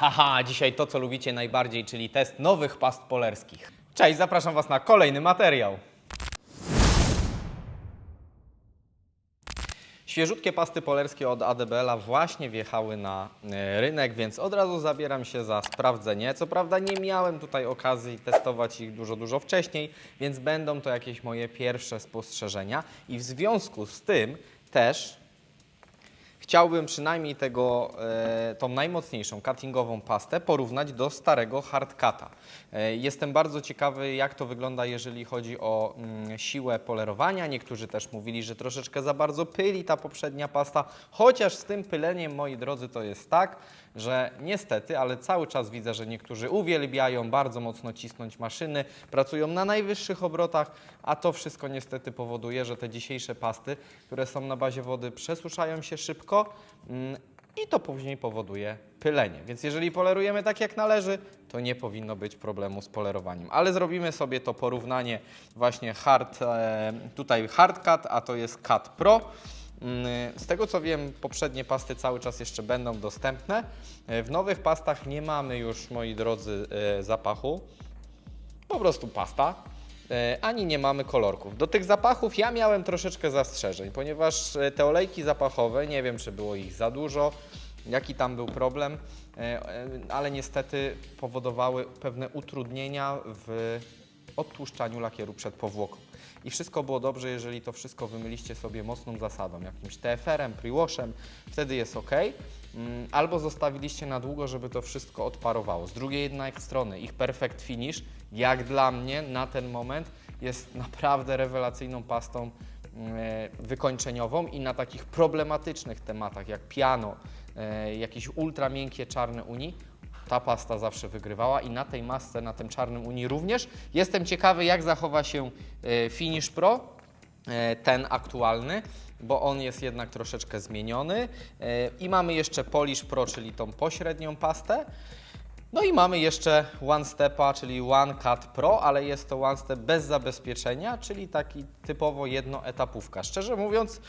Haha, dzisiaj to, co lubicie najbardziej, czyli test nowych past polerskich. Cześć, zapraszam Was na kolejny materiał. Świeżutkie pasty polerskie od ADBL-a właśnie wjechały na e, rynek, więc od razu zabieram się za sprawdzenie. Co prawda nie miałem tutaj okazji testować ich dużo, dużo wcześniej, więc będą to jakieś moje pierwsze spostrzeżenia i w związku z tym też Chciałbym przynajmniej tego, e, tą najmocniejszą cuttingową pastę porównać do starego hardcata. E, jestem bardzo ciekawy, jak to wygląda, jeżeli chodzi o mm, siłę polerowania. Niektórzy też mówili, że troszeczkę za bardzo pyli ta poprzednia pasta, chociaż z tym pyleniem, moi drodzy, to jest tak, że niestety, ale cały czas widzę, że niektórzy uwielbiają bardzo mocno cisnąć maszyny, pracują na najwyższych obrotach, a to wszystko niestety powoduje, że te dzisiejsze pasty, które są na bazie wody, przesuszają się szybko mm, i to później powoduje pylenie. Więc jeżeli polerujemy tak jak należy, to nie powinno być problemu z polerowaniem. Ale zrobimy sobie to porównanie właśnie hard, e, tutaj hard cut, a to jest cut pro. Mm, Z tego co wiem, poprzednie pasty cały czas jeszcze będą dostępne. E, W nowych pastach nie mamy już, moi drodzy, e, zapachu. Po prostu pasta. Ani nie mamy kolorków. Do tych zapachów ja miałem troszeczkę zastrzeżeń, ponieważ te olejki zapachowe, nie wiem czy było ich za dużo, jaki tam był problem, ale niestety powodowały pewne utrudnienia w odtłuszczaniu lakieru przed powłoką. I wszystko było dobrze, jeżeli to wszystko wymyliście sobie mocną zasadą, jakimś TFR-em, pre-washem, wtedy jest ok. Mm, Albo zostawiliście na długo, żeby to wszystko odparowało. Z drugiej jednak strony, ich Perfect Finish, jak dla mnie na ten moment, jest naprawdę rewelacyjną pastą e, wykończeniową i na takich problematycznych tematach jak piano, e, jakieś ultra miękkie czarne uni, ta pasta zawsze wygrywała i na tej masce, na tym czarnym uni również. Jestem ciekawy, jak zachowa się e, Finish Pro, e, ten aktualny, bo on jest jednak troszeczkę zmieniony. E, I mamy jeszcze Polish Pro, czyli tą pośrednią pastę. No i mamy jeszcze One Stepa, czyli One Cut Pro, ale jest to One Step bez zabezpieczenia, czyli taki typowo jednoetapówka. Szczerze mówiąc,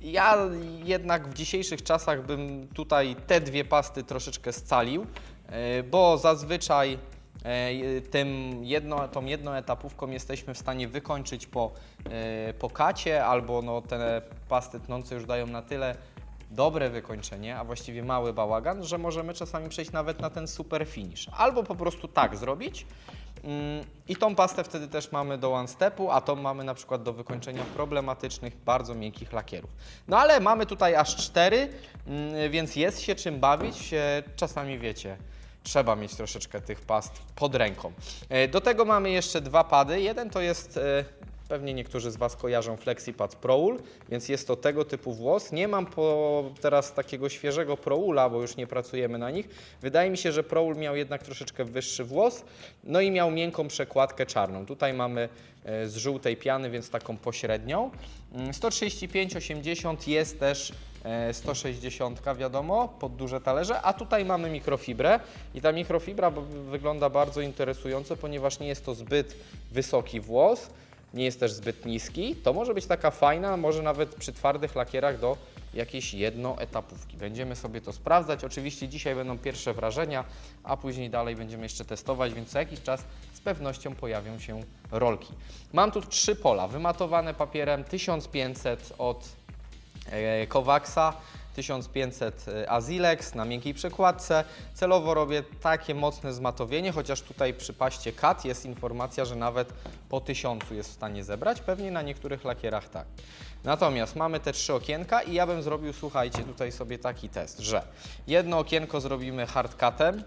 ja jednak w dzisiejszych czasach bym tutaj te dwie pasty troszeczkę scalił, e, bo zazwyczaj e, tym jedno, tą jednoetapówką jesteśmy w stanie wykończyć po, e, po kacie, albo no, te pasty tnące już dają na tyle dobre wykończenie, a właściwie mały bałagan, że możemy czasami przejść nawet na ten super finish. Albo po prostu tak zrobić. Mm, I tą pastę wtedy też mamy do one stepu, a tą mamy na przykład do wykończenia problematycznych, bardzo miękkich lakierów. No ale mamy tutaj aż cztery, mm, więc jest się czym bawić. E, Czasami wiecie, trzeba mieć troszeczkę tych past pod ręką. E, Do tego mamy jeszcze dwa pady. Jeden to jest e, Pewnie niektórzy z Was kojarzą FlexiPad ProUl, więc jest to tego typu włos. Nie mam teraz takiego świeżego ProUla, bo już nie pracujemy na nich. Wydaje mi się, że ProUl miał jednak troszeczkę wyższy włos, no i miał miękką przekładkę czarną. Tutaj mamy e, z żółtej piany, więc taką pośrednią. Mm, 135-80 jest też e, 160, wiadomo, pod duże talerze, a tutaj mamy mikrofibrę i ta mikrofibra wygląda bardzo interesująco, ponieważ nie jest to zbyt wysoki włos, nie jest też zbyt niski, to może być taka fajna, może nawet przy twardych lakierach do jakiejś jednoetapówki. Będziemy sobie to sprawdzać. Oczywiście dzisiaj będą pierwsze wrażenia, a później dalej będziemy jeszcze testować, więc co jakiś czas z pewnością pojawią się rolki. Mam tu trzy pola, wymatowane papierem 1500 od e, Kowaxa, 1500 Azilex na miękkiej przekładce. Celowo robię takie mocne zmatowienie, chociaż tutaj przy paście CAT jest informacja, że nawet po 1000 jest w stanie zebrać, pewnie na niektórych lakierach tak. Natomiast mamy te trzy okienka i ja bym zrobił, słuchajcie, tutaj sobie taki test, że jedno okienko zrobimy hardcutem,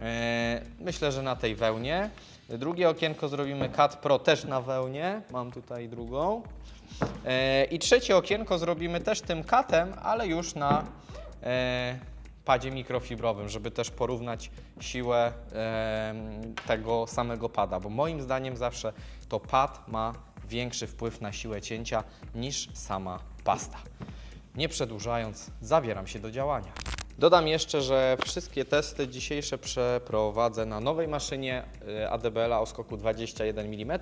e, myślę, że na tej wełnie. Drugie okienko zrobimy Cat Pro też na wełnie, mam tutaj drugą. E, I trzecie okienko zrobimy też tym katem, ale już na e, padzie mikrofibrowym, żeby też porównać siłę e, tego samego pada, bo moim zdaniem zawsze to pad ma większy wpływ na siłę cięcia niż sama pasta. Nie przedłużając, zabieram się do działania. Dodam jeszcze, że wszystkie testy dzisiejsze przeprowadzę na nowej maszynie y, ADBL-a o skoku 21 mm.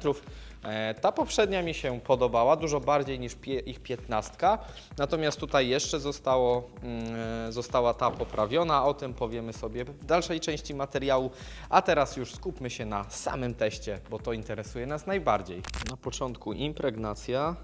E, Ta poprzednia mi się podobała dużo bardziej niż ich 15, natomiast tutaj jeszcze zostało, mm, została ta poprawiona. O tym powiemy sobie w dalszej części materiału, a teraz już skupmy się na samym teście, bo to interesuje nas najbardziej. Na początku impregnacja.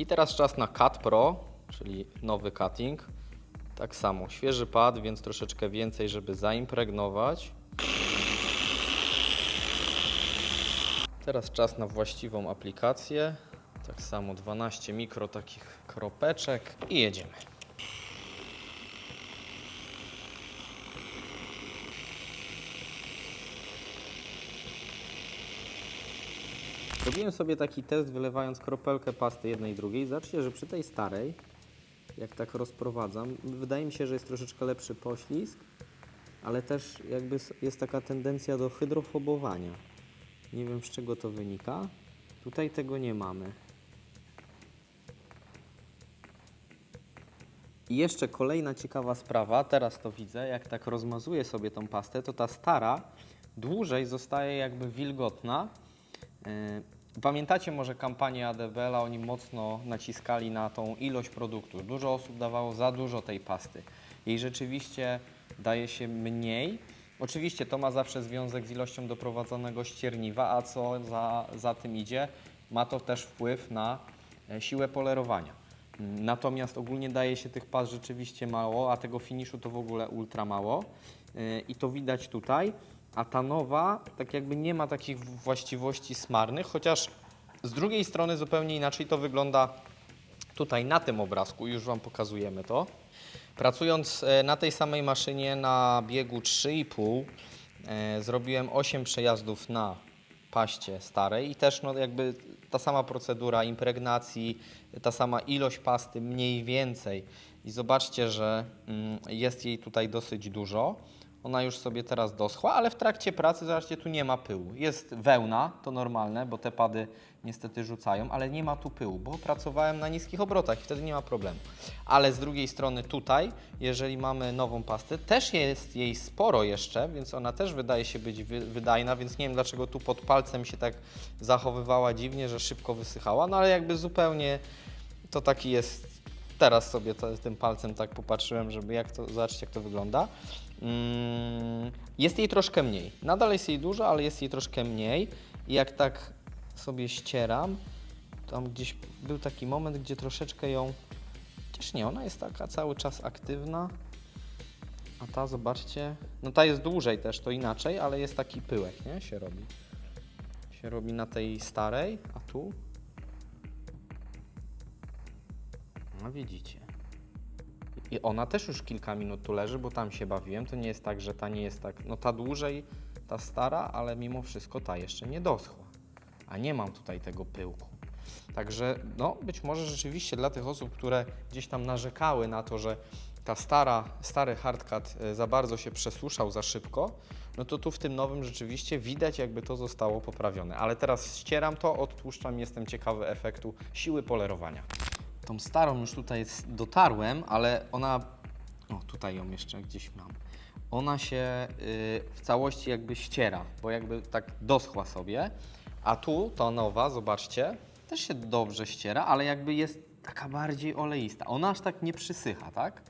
I teraz czas na Cut Pro, czyli nowy cutting. Tak samo, świeży pad, więc troszeczkę więcej, żeby zaimpregnować. Teraz czas na właściwą aplikację. Tak samo 12 mikro takich kropeczek i jedziemy. Robiłem sobie taki test wylewając kropelkę pasty jednej drugiej. Zobaczcie, że przy tej starej, jak tak rozprowadzam, wydaje mi się, że jest troszeczkę lepszy poślizg, ale też jakby jest taka tendencja do hydrofobowania. Nie wiem z czego to wynika. Tutaj tego nie mamy. I jeszcze kolejna ciekawa sprawa, teraz to widzę, jak tak rozmazuję sobie tą pastę, to ta stara dłużej zostaje jakby wilgotna. Pamiętacie może kampanię ADBL-a, oni mocno naciskali na tą ilość produktu. Dużo osób dawało za dużo tej pasty. Jej rzeczywiście daje się mniej. Oczywiście to ma zawsze związek z ilością doprowadzonego ścierniwa, a co za, za tym idzie, ma to też wpływ na e, siłę polerowania. Natomiast ogólnie daje się tych pas rzeczywiście mało, a tego finiszu to w ogóle ultra mało. Yy, I to widać tutaj. A ta nowa tak jakby nie ma takich właściwości smarnych, chociaż z drugiej strony zupełnie inaczej to wygląda tutaj na tym obrazku. Już Wam pokazujemy to. Pracując e, na tej samej maszynie na biegu 3,5 e, zrobiłem 8 przejazdów na paście starej i też no jakby ta sama procedura impregnacji, ta sama ilość pasty mniej więcej i zobaczcie, że mm, jest jej tutaj dosyć dużo. Ona już sobie teraz doschła, ale w trakcie pracy, zobaczcie, tu nie ma pyłu. Jest wełna, to normalne, bo te pady niestety rzucają, ale nie ma tu pyłu, bo pracowałem na niskich obrotach i wtedy nie ma problemu. Ale z drugiej strony tutaj, jeżeli mamy nową pastę, też jest jej sporo jeszcze, więc ona też wydaje się być wy- wydajna, więc nie wiem dlaczego tu pod palcem się tak zachowywała dziwnie, że szybko wysychała, no ale jakby zupełnie to taki jest teraz sobie to, tym palcem tak popatrzyłem, żeby jak to, zobaczcie jak to wygląda. Mm, jest jej troszkę mniej. Nadal jest jej dużo, ale jest jej troszkę mniej. I jak tak sobie ścieram, tam gdzieś był taki moment, gdzie troszeczkę ją... Chociaż nie, ona jest taka cały czas aktywna. A ta, zobaczcie, no ta jest dłużej też, to inaczej, ale jest taki pyłek, nie? Się robi. Się robi na tej starej, a tu No widzicie. I ona też już kilka minut tu leży, bo tam się bawiłem. To nie jest tak, że ta nie jest tak. No ta dłużej, ta stara, ale mimo wszystko ta jeszcze nie doschła. A nie mam tutaj tego pyłku. Także no być może rzeczywiście dla tych osób, które gdzieś tam narzekały na to, że ta stara, stary hardcut e, za bardzo się przesuszał za szybko, no to tu w tym nowym rzeczywiście widać jakby to zostało poprawione. Ale teraz ścieram to, odtłuszczam, jestem ciekawy efektu siły polerowania. Tą starą już tutaj dotarłem, ale ona. O, tutaj ją jeszcze gdzieś mam. Ona się y, w całości jakby ściera, bo jakby tak doschła sobie. A tu ta nowa, zobaczcie, też się dobrze ściera, ale jakby jest taka bardziej oleista. Ona aż tak nie przysycha, tak?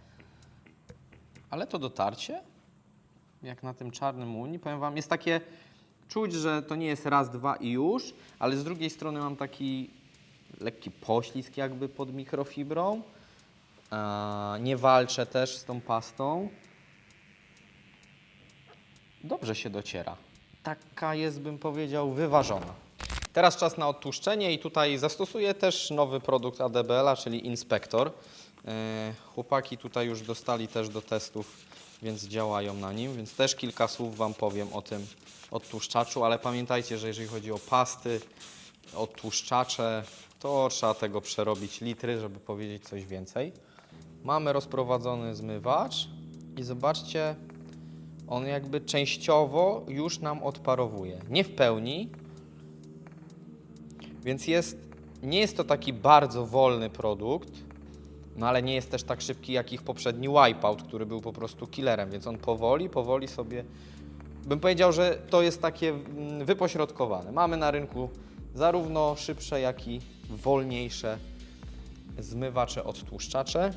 Ale to dotarcie, jak na tym czarnym uni, powiem Wam, jest takie. Czuć, że to nie jest raz, dwa i już, ale z drugiej strony mam taki lekki poślizg jakby pod mikrofibrą. E, Nie walczę też z tą pastą. Dobrze się dociera. Taka jest, bym powiedział, wyważona. Teraz czas na odtłuszczenie i tutaj zastosuję też nowy produkt ADBL-a, czyli Inspektor. E, Chłopaki tutaj już dostali też do testów więc działają na nim, więc też kilka słów Wam powiem o tym odtłuszczaczu, ale pamiętajcie, że jeżeli chodzi o pasty, odtłuszczacze, to trzeba tego przerobić litry, żeby powiedzieć coś więcej. Mamy rozprowadzony zmywacz i zobaczcie, on jakby częściowo już nam odparowuje. Nie w pełni, więc jest, nie jest to taki bardzo wolny produkt, no ale nie jest też tak szybki jak ich poprzedni Wipeout, który był po prostu killerem, więc on powoli, powoli sobie. Bym powiedział, że to jest takie mm, wypośrodkowane. Mamy na rynku zarówno szybsze, jak i wolniejsze zmywacze, odtłuszczacze.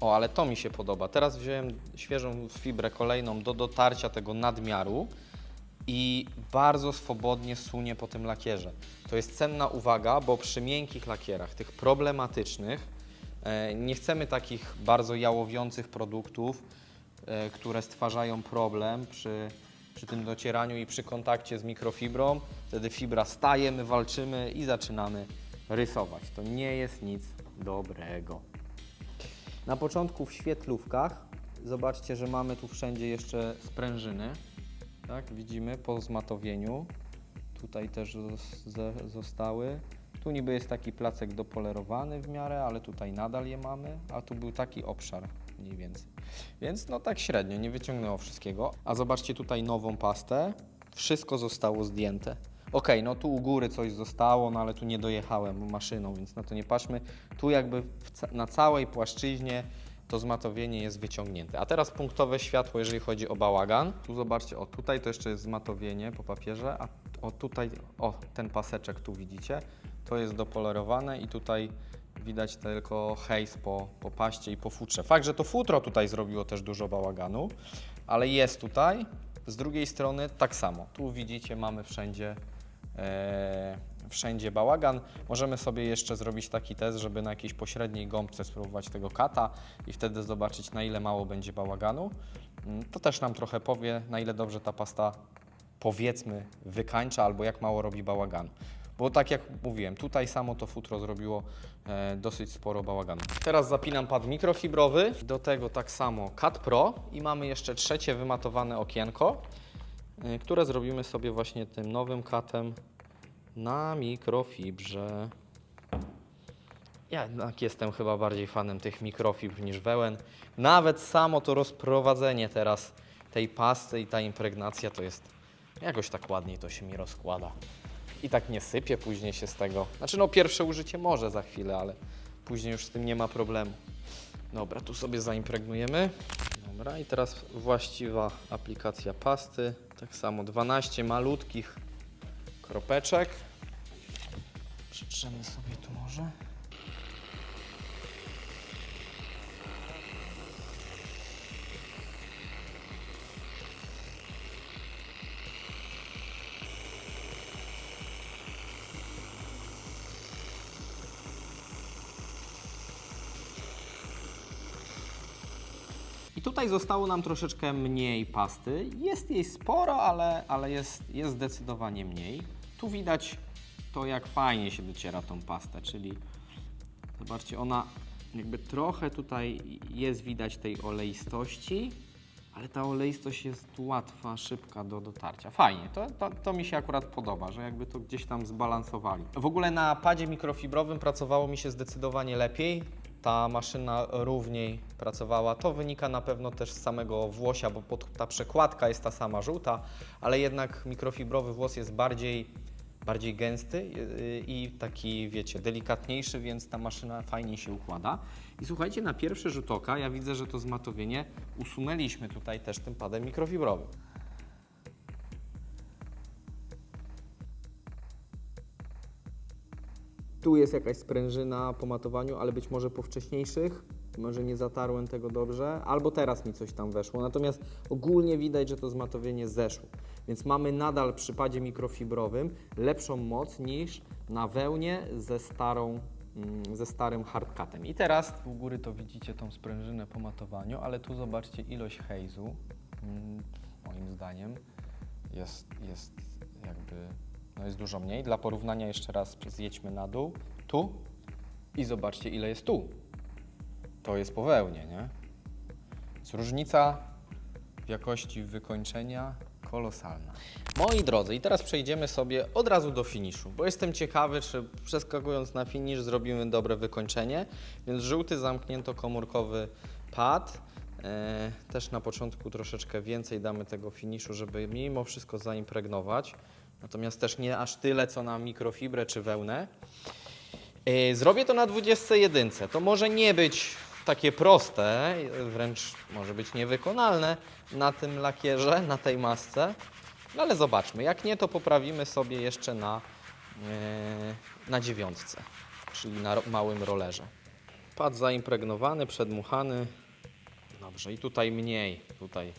O, ale to mi się podoba. Teraz wziąłem świeżą fibrę kolejną do dotarcia tego nadmiaru i bardzo swobodnie sunie po tym lakierze. To jest cenna uwaga, bo przy miękkich lakierach, tych problematycznych, e, nie chcemy takich bardzo jałowiących produktów, e, które stwarzają problem przy, przy tym docieraniu i przy kontakcie z mikrofibrą. Wtedy fibra staje, my walczymy i zaczynamy rysować. To nie jest nic dobrego. Na początku w świetlówkach zobaczcie, że mamy tu wszędzie jeszcze sprężyny. Tak, widzimy po zmatowieniu. Tutaj też zostały. Tu niby jest taki placek dopolerowany w miarę, ale tutaj nadal je mamy, a tu był taki obszar mniej więcej. Więc no tak średnio, nie wyciągnęło wszystkiego. A zobaczcie tutaj nową pastę. Wszystko zostało zdjęte. Okej, no tu u góry coś zostało, no ale tu nie dojechałem maszyną, więc na to nie patrzmy. Tu jakby ca- na całej płaszczyźnie to zmatowienie jest wyciągnięte. A teraz punktowe światło, jeżeli chodzi o bałagan. Tu zobaczcie, o tutaj to jeszcze jest zmatowienie po papierze, a o tutaj, o ten paseczek tu widzicie, to jest dopolerowane i tutaj widać tylko hejs po, po paście i po futrze. Fakt, że to futro tutaj zrobiło też dużo bałaganu, ale jest tutaj. Z drugiej strony tak samo. Tu widzicie, mamy wszędzie wszędzie bałagan. Możemy sobie jeszcze zrobić taki test, żeby na jakiejś pośredniej gąbce spróbować tego kata i wtedy zobaczyć na ile mało będzie bałaganu. Mm, To też nam trochę powie, na ile dobrze ta pasta powiedzmy wykańcza albo jak mało robi bałaganu. Bo tak jak mówiłem, tutaj samo to futro zrobiło e, dosyć sporo bałaganu. Teraz zapinam pad mikrofibrowy, do tego tak samo Cat Pro i mamy jeszcze trzecie wymatowane okienko, e, które zrobimy sobie właśnie tym nowym katem na mikrofibrze. Ja jednak jestem chyba bardziej fanem tych mikrofibr niż wełen. Nawet samo to rozprowadzenie teraz tej pasty i ta impregnacja to jest jakoś tak ładniej to się mi rozkłada. I tak nie sypie później się z tego. Znaczy no pierwsze użycie może za chwilę, ale później już z tym nie ma problemu. Dobra, tu sobie zaimpregnujemy. Dobra, i teraz właściwa aplikacja pasty. Tak samo 12 malutkich kropeczek. Przytrzemy sobie tu może. Tutaj zostało nam troszeczkę mniej pasty. Jest jej sporo, ale, ale jest, jest zdecydowanie mniej. Tu widać to, jak fajnie się dociera tą pastę, czyli zobaczcie, ona jakby trochę tutaj jest widać tej oleistości, ale ta oleistość jest łatwa, szybka do dotarcia. Fajnie, to, to, to mi się akurat podoba, że jakby to gdzieś tam zbalansowali. W ogóle na padzie mikrofibrowym pracowało mi się zdecydowanie lepiej. Ta maszyna równiej pracowała. To wynika na pewno też z samego włosia, bo pod, ta przekładka jest ta sama żółta, ale jednak mikrofibrowy włos jest bardziej, bardziej gęsty yy, i taki, wiecie, delikatniejszy, więc ta maszyna fajniej się układa. I słuchajcie, na pierwszy rzut oka ja widzę, że to zmatowienie usunęliśmy tutaj też tym padem mikrofibrowym. Tu jest jakaś sprężyna po matowaniu, ale być może po wcześniejszych. Może nie zatarłem tego dobrze, albo teraz mi coś tam weszło. Natomiast ogólnie widać, że to zmatowienie zeszło. Więc mamy nadal przy padzie mikrofibrowym lepszą moc niż na wełnie ze, starą, mm, ze starym hardcatem. I teraz u góry to widzicie tą sprężynę po matowaniu, ale tu zobaczcie ilość hejzu. Mm, Moim zdaniem jest, jest jakby no jest dużo mniej. Dla porównania jeszcze raz zjedźmy na dół. Tu i zobaczcie ile jest tu. To jest po wełnie, nie? Różnica jakości wykończenia kolosalna. Moi drodzy, i teraz przejdziemy sobie od razu do finiszu, bo jestem ciekawy, czy przeskakując na finisz zrobimy dobre wykończenie. Więc żółty zamknięto-komórkowy pad. E, też na początku troszeczkę więcej damy tego finiszu, żeby mimo wszystko zaimpregnować. Natomiast też nie aż tyle, co na mikrofibrę czy wełnę. E, Zrobię to na 21. To może nie być takie proste, wręcz może być niewykonalne na tym lakierze, na tej masce, no ale zobaczmy. Jak nie, to poprawimy sobie jeszcze na, e, na dziewiątce, czyli na małym rollerze. Pad zaimpregnowany, przedmuchany. Dobrze, i tutaj mniej. Tutaj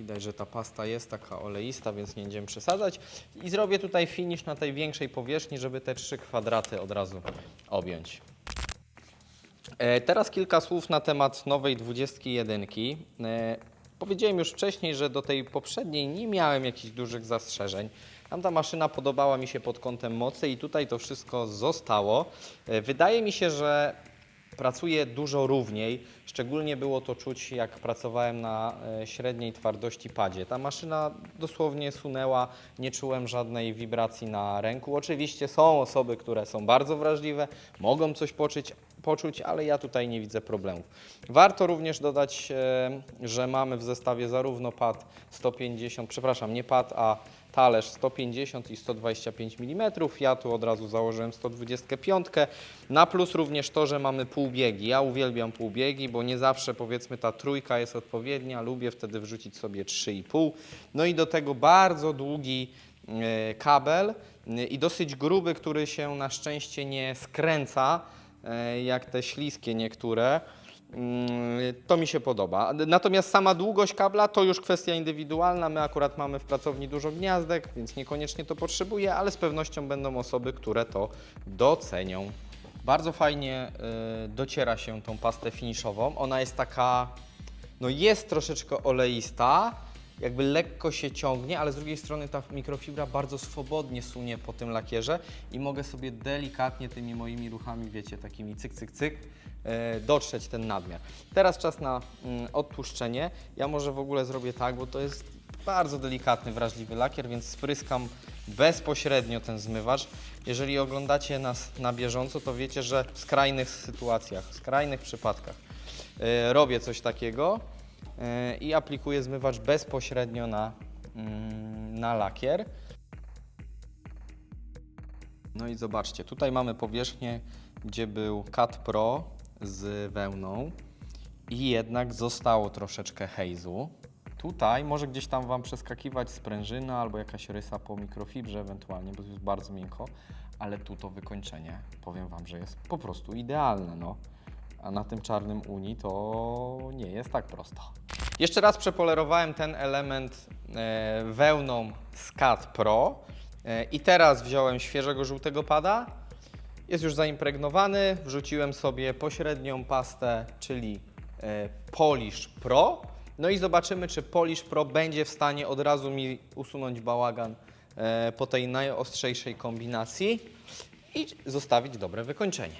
widać, że ta pasta jest taka oleista, więc nie będziemy przesadzać. I zrobię tutaj finish na tej większej powierzchni, żeby te trzy kwadraty od razu objąć. E, Teraz kilka słów na temat nowej 21. E, Powiedziałem już wcześniej, że do tej poprzedniej nie miałem jakichś dużych zastrzeżeń. Tamta maszyna podobała mi się pod kątem mocy i tutaj to wszystko zostało. E, Wydaje mi się, że pracuje dużo równiej. Szczególnie było to czuć, jak pracowałem na e, średniej twardości padzie. Ta maszyna dosłownie sunęła, nie czułem żadnej wibracji na ręku. Oczywiście są osoby, które są bardzo wrażliwe, mogą coś poczuć, poczuć, ale ja tutaj nie widzę problemów. Warto również dodać, e, że mamy w zestawie zarówno pad 150, przepraszam, nie pad, a talerz 150 i 125 mm. Ja tu od razu założyłem 125. Na plus również to, że mamy półbiegi. Ja uwielbiam półbiegi, bo nie zawsze powiedzmy ta trójka jest odpowiednia. Lubię wtedy wrzucić sobie 3,5. No i do tego bardzo długi e, kabel e, i dosyć gruby, który się na szczęście nie skręca, e, jak te śliskie niektóre. Mm, To mi się podoba. Natomiast sama długość kabla to już kwestia indywidualna. My akurat mamy w pracowni dużo gniazdek, więc niekoniecznie to potrzebuję, ale z pewnością będą osoby, które to docenią. Bardzo fajnie y, dociera się tą pastę finiszową. Ona jest taka, no jest troszeczkę oleista, jakby lekko się ciągnie, ale z drugiej strony ta mikrofibra bardzo swobodnie sunie po tym lakierze i mogę sobie delikatnie tymi moimi ruchami, wiecie, takimi cyk, cyk, cyk, e, dotrzeć ten nadmiar. Teraz czas na mm, odtłuszczenie. Ja może w ogóle zrobię tak, bo to jest bardzo delikatny, wrażliwy lakier, więc spryskam bezpośrednio ten zmywacz. Jeżeli oglądacie nas na bieżąco, to wiecie, że w skrajnych sytuacjach, w skrajnych przypadkach e, robię coś takiego i aplikuję zmywacz bezpośrednio na, mm, na lakier. No i zobaczcie, tutaj mamy powierzchnię, gdzie był Cat Pro z wełną i jednak zostało troszeczkę hejzu. Tutaj może gdzieś tam Wam przeskakiwać sprężyna albo jakaś rysa po mikrofibrze ewentualnie, bo to jest bardzo miękko, ale tu to wykończenie, powiem Wam, że jest po prostu idealne, no. A na tym czarnym uni to nie jest tak prosto. Jeszcze raz przepolerowałem ten element e, wełną z Cat Pro e, i teraz wziąłem świeżego żółtego pada. Jest już zaimpregnowany, wrzuciłem sobie pośrednią pastę, czyli e, Polish Pro. No i zobaczymy, czy Polish Pro będzie w stanie od razu mi usunąć bałagan po tej najostrzejszej kombinacji i zostawić dobre wykończenie.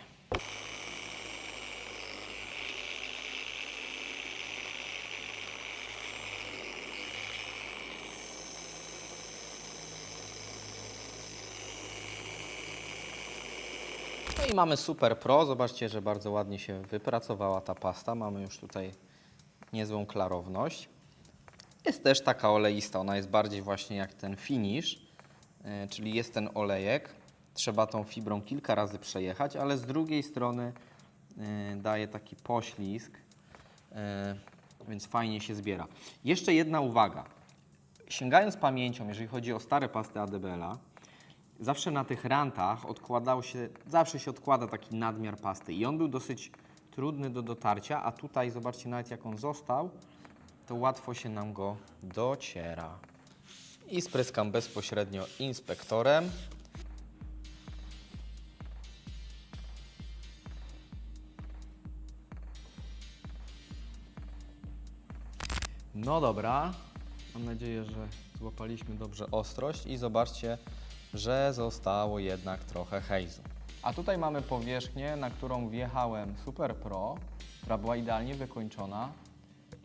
I mamy Super Pro. Zobaczcie, że bardzo ładnie się wypracowała ta pasta. Mamy już tutaj niezłą klarowność. Jest też taka oleista, ona jest bardziej właśnie jak ten finish, e, czyli jest ten olejek. Trzeba tą fibrą kilka razy przejechać, ale z drugiej strony e, daje taki poślizg, e, więc fajnie się zbiera. Jeszcze jedna uwaga. Sięgając pamięcią, jeżeli chodzi o stare pasty ADBL-a, zawsze na tych rantach odkładał się, zawsze się odkłada taki nadmiar pasty i on był dosyć trudny do dotarcia, a tutaj zobaczcie nawet jak on został, to łatwo się nam go dociera. I spryskam bezpośrednio inspektorem. No dobra, mam nadzieję, że złapaliśmy dobrze ostrość i zobaczcie, że zostało jednak trochę hejzu. A tutaj mamy powierzchnię, na którą wjechałem Super Pro, która była idealnie wykończona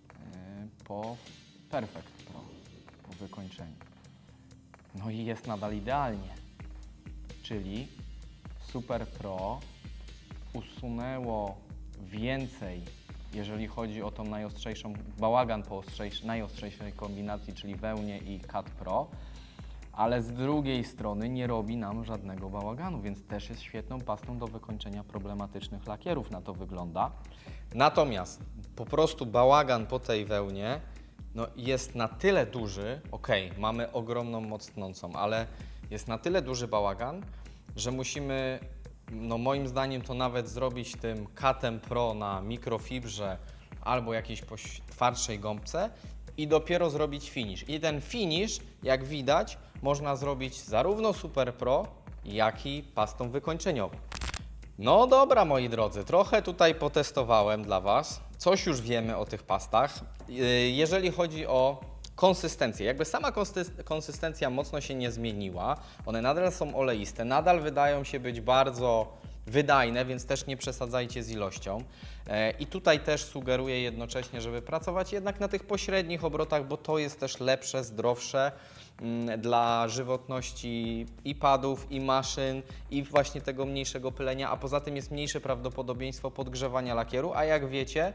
yy, po Perfect Pro po wykończeniu. No i jest nadal idealnie. Czyli Super Pro usunęło więcej, jeżeli chodzi o tą najostrzejszą, bałagan po ostrzejsz, najostrzejszej kombinacji, czyli wełnie i Cat Pro, ale z drugiej strony nie robi nam żadnego bałaganu, więc też jest świetną pastą do wykończenia problematycznych lakierów, na to wygląda. Natomiast po prostu bałagan po tej wełnie no, jest na tyle duży, ok, mamy ogromną moc tnącą, ale jest na tyle duży bałagan, że musimy, no moim zdaniem to nawet zrobić tym Katem Pro na mikrofibrze albo jakiejś twardszej gąbce i dopiero zrobić finish. I ten finish, jak widać, można zrobić zarówno Super Pro, jak i pastą wykończeniową. No dobra, moi drodzy, trochę tutaj potestowałem dla Was. Coś już wiemy o tych pastach. Yy, Jeżeli chodzi o konsystencję, jakby sama konsys- konsystencja mocno się nie zmieniła, one nadal są oleiste, nadal wydają się być bardzo wydajne, więc też nie przesadzajcie z ilością. E, I tutaj też sugeruję jednocześnie, żeby pracować jednak na tych pośrednich obrotach, bo to jest też lepsze, zdrowsze mm, dla żywotności i padów, i maszyn, i właśnie tego mniejszego pylenia, a poza tym jest mniejsze prawdopodobieństwo podgrzewania lakieru, a jak wiecie,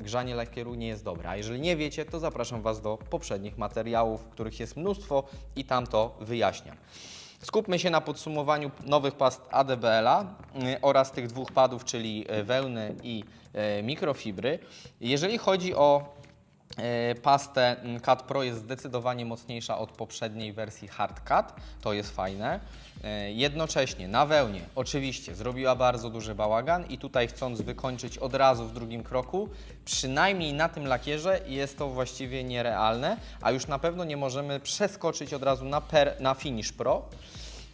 grzanie lakieru nie jest dobre. A jeżeli nie wiecie, to zapraszam Was do poprzednich materiałów, których jest mnóstwo i tam to wyjaśniam. Skupmy się na podsumowaniu nowych past ADBL-a y, oraz tych dwóch padów, czyli y, wełny i y, mikrofibry. Jeżeli chodzi o Pastę mm, Cat Pro jest zdecydowanie mocniejsza od poprzedniej wersji Hard Cat, to jest fajne. E, Jednocześnie na wełnie oczywiście zrobiła bardzo duży bałagan i tutaj chcąc wykończyć od razu w drugim kroku, przynajmniej na tym lakierze jest to właściwie nierealne, a już na pewno nie możemy przeskoczyć od razu na, per, na Finish Pro.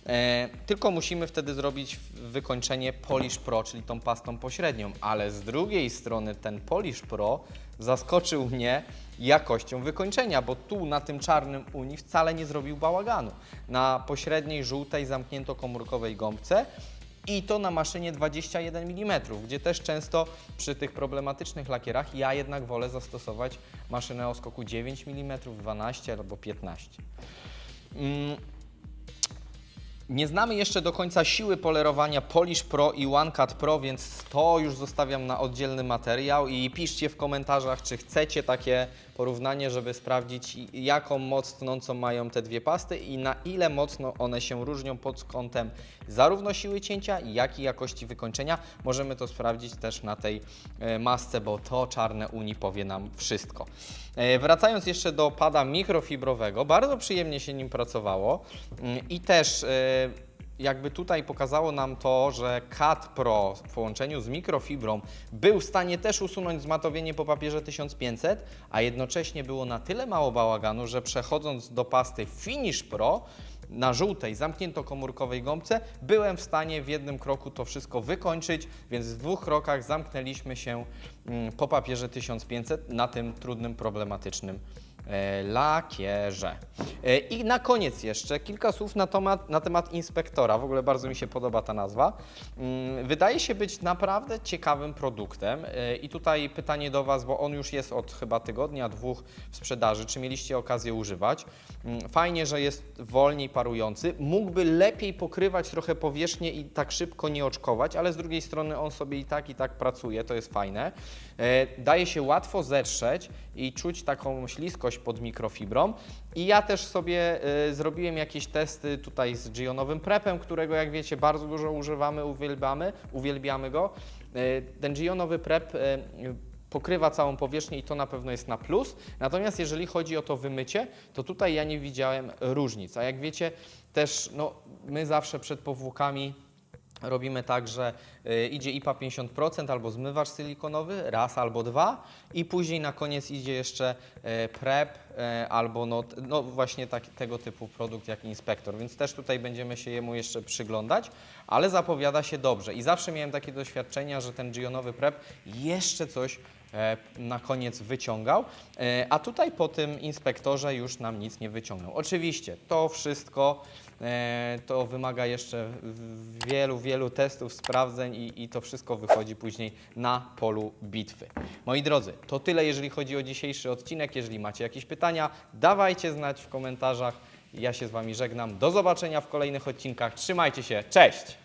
E, tylko musimy wtedy zrobić wykończenie Polish Pro, czyli tą pastą pośrednią, ale z drugiej strony ten Polish Pro zaskoczył mnie jakością wykończenia, bo tu na tym czarnym uni wcale nie zrobił bałaganu. Na pośredniej żółtej zamknięto-komórkowej gąbce i to na maszynie 21 mm, gdzie też często przy tych problematycznych lakierach ja jednak wolę zastosować maszynę o skoku 9 mm, 12 albo 15. Mm, nie znamy jeszcze do końca siły polerowania Polish Pro i OneCut Pro, więc to już zostawiam na oddzielny materiał i piszcie w komentarzach, czy chcecie takie porównanie, żeby sprawdzić jaką moc tnącą mają te dwie pasty i na ile mocno one się różnią pod kątem zarówno siły cięcia, jak i jakości wykończenia. Możemy to sprawdzić też na tej e, masce, bo to czarne uni powie nam wszystko. E, Wracając jeszcze do pada mikrofibrowego, bardzo przyjemnie się nim pracowało Mm, i też e, jakby tutaj pokazało nam to, że CAD Pro w połączeniu z mikrofibrą był w stanie też usunąć zmatowienie po papierze 1500, a jednocześnie było na tyle mało bałaganu, że przechodząc do pasty Finish Pro na żółtej, zamknięto-komórkowej gąbce, byłem w stanie w jednym kroku to wszystko wykończyć, więc w dwóch krokach zamknęliśmy się mm, po papierze 1500 na tym trudnym, problematycznym lakierze. E, I na koniec jeszcze kilka słów na temat, na temat inspektora. W ogóle bardzo mi się podoba ta nazwa. Mm, Wydaje się być naprawdę ciekawym produktem. E, I tutaj pytanie do Was, bo on już jest od chyba tygodnia, dwóch w sprzedaży. Czy mieliście okazję używać? Mm, Fajnie, że jest wolniej parujący. Mógłby lepiej pokrywać trochę powierzchnię i tak szybko nie oczkować, ale z drugiej strony on sobie i tak i tak pracuje, to jest fajne. E, Daje się łatwo zetrzeć i czuć taką śliskość pod mikrofibrą. I ja też sobie e, zrobiłem jakieś testy tutaj z Gionowym Prepem, którego jak wiecie bardzo dużo używamy, uwielbiamy, uwielbiamy go. E, Ten Gionowy Prep e, pokrywa całą powierzchnię i to na pewno jest na plus. Natomiast jeżeli chodzi o to wymycie, to tutaj ja nie widziałem różnic. A jak wiecie, też no, my zawsze przed powłokami robimy tak, że y, idzie IPA 50% albo zmywacz silikonowy, raz albo dwa i później na koniec idzie jeszcze y, prep y, albo no, no właśnie tak, tego typu produkt jak inspektor, więc też tutaj będziemy się jemu jeszcze przyglądać, ale zapowiada się dobrze i zawsze miałem takie doświadczenia, że ten Gionowy prep jeszcze coś e, na koniec wyciągał, e, a tutaj po tym inspektorze już nam nic nie wyciągnął. Oczywiście to wszystko to wymaga jeszcze wielu, wielu testów, sprawdzeń i, i to wszystko wychodzi później na polu bitwy. Moi drodzy, to tyle jeżeli chodzi o dzisiejszy odcinek. Jeżeli macie jakieś pytania, dawajcie znać w komentarzach. Ja się z Wami żegnam. Do zobaczenia w kolejnych odcinkach. Trzymajcie się. Cześć!